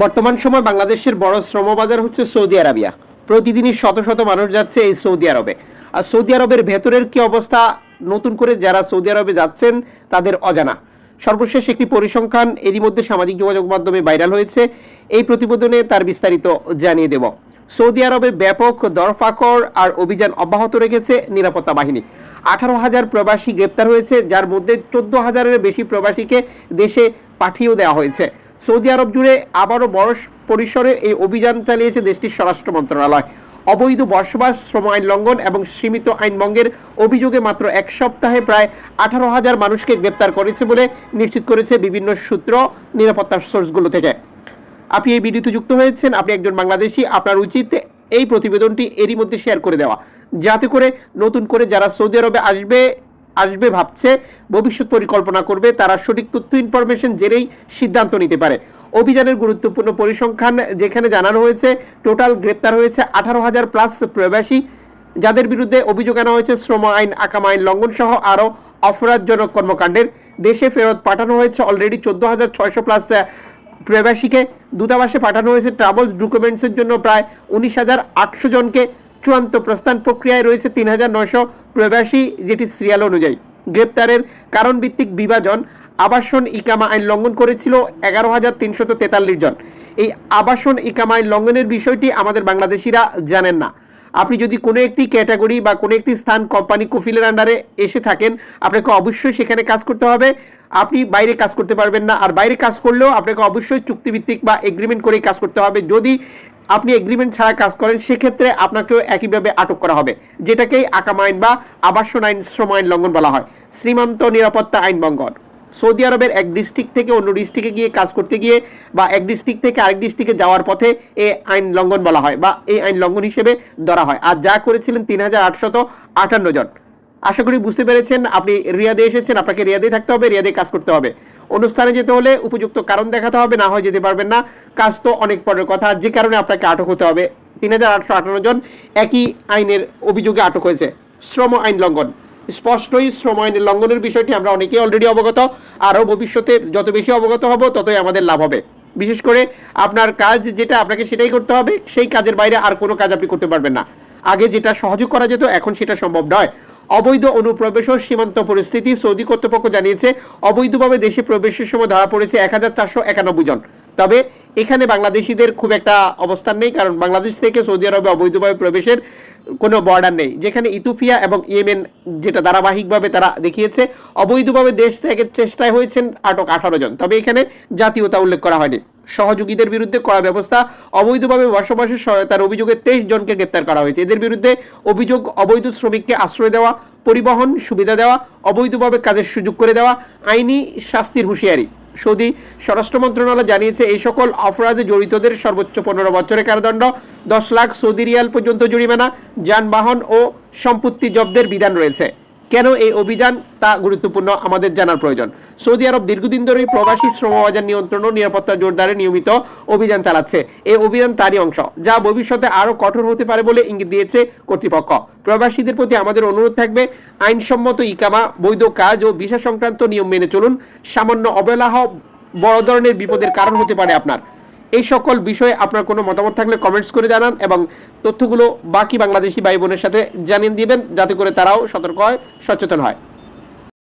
বর্তমান সময় বাংলাদেশের বড় শ্রমবাজার হচ্ছে সৌদি আরবিয়া। প্রতিদিনই শত শত মানুষ যাচ্ছে এই সৌদি আরবে। আর সৌদি আরবের ভেতরের কি অবস্থা? নতুন করে যারা সৌদি আরবে যাচ্ছেন, তাদের অজানা। সর্বশেষ একটি পরিসংখ্যান এরই মধ্যে সামাজিক যোগাযোগ মাধ্যমে ভাইরাল হয়েছে। এই প্রতিবেদনে তার বিস্তারিত জানিয়ে দেব। সৌদি আরবে ব্যাপক দরফাকর আর অভিযান অব্যাহত রেখেছে নিরাপত্তা বাহিনী। আঠারো হাজার প্রবাসী গ্রেপ্তার হয়েছে, যার মধ্যে চোদ্দ হাজারের বেশি প্রবাসীকে দেশে পাঠিয়েও দেওয়া হয়েছে। সৌদি আরব জুড়ে আবারও বড় পরিসরে এই অভিযান চালিয়েছে দেশটির স্বরাষ্ট্র মন্ত্রণালয়। অবৈধ বসবাস, শ্রম আইন লঙ্ঘন এবং সীমিত আইন ভঙ্গের অভিযোগে মাত্র এক সপ্তাহে প্রায় আঠারো হাজার মানুষকে গ্রেপ্তার করেছে বলে নিশ্চিত করেছে বিভিন্ন সূত্র নিরাপত্তার সোর্সগুলো থেকে। আপনি এই ভিডিওতে যুক্ত হয়েছেন, আপনি একজন বাংলাদেশি, আপনার উচিত এই প্রতিবেদনটি এরই মধ্যে শেয়ার করে দেওয়া। যাতে করে নতুন করে যারা সৌদি আরবে আসবে আসবে, ভাবছে, ভবিষ্যৎ পরিকল্পনা করবে, তারা সঠিক তথ্য ইনফরমেশন জেনেই সিদ্ধান্ত নিতে পারে। অভিযানের গুরুত্বপূর্ণ পরিসংখ্যান যেখানে জানানো হয়েছে টোটাল গ্রেপ্তার হয়েছে আঠারো হাজার প্লাস প্রবাসী। যাদের বিরুদ্ধে অভিযোগ আনা হয়েছে, শ্রম আইন, আকাম আইন লঙ্ঘন সহ আরও অপরাধজনক কর্মকাণ্ডের। দেশে ফেরত পাঠানো হয়েছে অলরেডি চোদ্দ হাজার ছয়শো প্লাস প্রবাসীকে। দূতাবাসে পাঠানো হয়েছে ট্রাভেল ডকুমেন্টসের জন্য প্রায় উনিশ হাজার আটশো জনকে। চূড়ান্ত প্রস্থান প্রক্রিয়ায় রয়েছে তিন হাজার নয়শো প্রবাসী যেটি সিরিয়াল অনুযায়ী। গ্রেপ্তারের কারণ ভিত্তিক বিভাজন আবাসন ইকামা আইন লঙ্ঘন করেছিল এগারো হাজার তিনশত তেতাল্লিশ জন। এই আবাসন ইকামা আইন লঙ্ঘনের বিষয়টি আমাদের বাংলাদেশিরা জানেন না। আপনি যদি কোনো একটি ক্যাটাগরি বা কোনো একটি স্থান কোম্পানি কফিলের আন্ডারে এসে থাকেন, আপনাকে অবশ্যই সেখানে কাজ করতে হবে। আপনি বাইরে কাজ করতে পারবেন না। আর বাইরে কাজ করলেও আপনাকে অবশ্যই চুক্তিভিত্তিক বা এগ্রিমেন্ট করেই কাজ করতে হবে। যদি আপনি এগ্রিমেন্ট ছাড়া কাজ করেন, সেক্ষেত্রে আপনাকেও একইভাবে আটক করা হবে, যেটাকেই আকাম আইন বা আবাসন আইন, শ্রম আইন লঙ্ঘন বলা হয়। শ্রীমন্ত নিরাপত্তা আইন লঙ্ঘন সৌদি আরবের এক ডিস্ট্রিক্ট থেকে অন্য ডিস্ট্রিক্টে গিয়ে কাজ করতে গিয়ে বা এক ডিস্ট্রিক্ট থেকে আরেক ডিস্ট্রিক্টে যাওয়ার পথে এ আইন লঙ্ঘন বলা হয় বা এই আইন লঙ্ঘন হিসেবে ধরা হয়। আর যা করেছিলেন তিন হাজার আটশত আটান্ন জন। আশা করি বুঝতে পেরেছেন, আপনি রিয়াদে এসেছেন, আপনাকে রিয়াদে থাকতে হবে, রিয়াদে কাজ করতে হবে। অনুষ্ঠানে যেতে হলে উপযুক্ত কারণ দেখাতে হবে, না হয় যেতে পারবেন না। কাজ তো অনেক পরের কথা, যে কারণে আপনাকে আটক হতে হবে। তিন হাজার আটশো আটান্ন জন একই আইনের অভিযোগে আটক হয়েছে। শ্রম আইন লঙ্ঘন। স্পষ্টই শ্রম আইনের লঙ্ঘনের বিষয়টি আমরা অনেকেই অলরেডি অবগত। আরও ভবিষ্যতে যত বেশি অবগত হব, ততই আমাদের লাভ হবে। বিশেষ করে আপনার কাজ যেটা আপনাকে সেটাই করতে হবে, সেই কাজের বাইরে আর কোনো কাজ আপনি করতে পারবেন না। আগে যেটা সহযোগ করা যেত, এখন সেটা সম্ভব নয়। অবৈধ অনুপ্রবেশ ও সীমান্ত পরিস্থিতি সৌদি কর্তৃপক্ষ জানিয়েছে, অবৈধভাবে দেশে প্রবেশের সময় ধরা পড়েছে এক হাজার চারশো একানব্বই জন। তবে এখানে বাংলাদেশিদের খুব একটা অবস্থান নেই, কারণ বাংলাদেশ থেকে সৌদি আরবে অবৈধভাবে প্রবেশের কোনো বর্ডার নেই। যেখানে ইথিওপিয়া এবং ইয়েমেন যেটা ধারাবাহিকভাবে তারা দেখিয়েছে, অবৈধভাবে দেশ থেকে চেষ্টায় হয়েছেন আটক আঠারো জন। তবে এখানে জাতীয়তা উল্লেখ করা হয়নি। সহযোগীদের বিরুদ্ধে করা ব্যবস্থা, অবৈধভাবে বসবাসের সহায়তার অভিযোগে তেইশ জনকে গ্রেপ্তার করা হয়েছে। এদের বিরুদ্ধে অভিযোগ, অবৈধ শ্রমিককে আশ্রয় দেওয়া, পরিবহন সুবিধা দেওয়া, অবৈধভাবে কাজের সুযোগ করে দেওয়া, আইনি শাস্তির হুঁশিয়ারি। সৌদি স্বরাষ্ট্র মন্ত্রণালয় জানিয়েছে, এই সকল অপরাধে জড়িতদের সর্বোচ্চ পনেরো বছরের কারাদণ্ড, দশ লাখ সৌদি রিয়াল পর্যন্ত জরিমানা, যানবাহন ও সম্পত্তি জব্দের বিধান রয়েছে। কেন এই অভিযান? তা গুরুত্বপূর্ণ আমাদের জানার প্রয়োজন। সৌদি আরব দীর্ঘদিন ধরেই প্রবাসী শ্রমবাজার নিয়ন্ত্রণ ও নিরাপত্তা জোরদারে নিয়মিত অভিযান চালাচ্ছে। এই অভিযান তারই অংশ, যা ভবিষ্যতে আরও কঠোর হতে পারে বলে ইঙ্গিত দিয়েছে কর্তৃপক্ষ। প্রবাসীদের প্রতি আমাদের অনুরোধ থাকবে আইনসম্মত ইকামা, বৈধ কাজ ও ভিসা সংক্রান্ত নিয়ম মেনে চলুন। সামান্য অবহেলা বড় ধরনের বিপদের কারণ হতে পারে আপনার। এই সকল বিষয়ে আপনার কোনো মতামত থাকলে কমেন্টস করে জানান এবং তথ্যগুলো বাকি বাংলাদেশি ভাই বোনের সাথে জানিয়ে দিবেন, যাতে করে তারাও সতর্ক হয়, সচেতন হয়।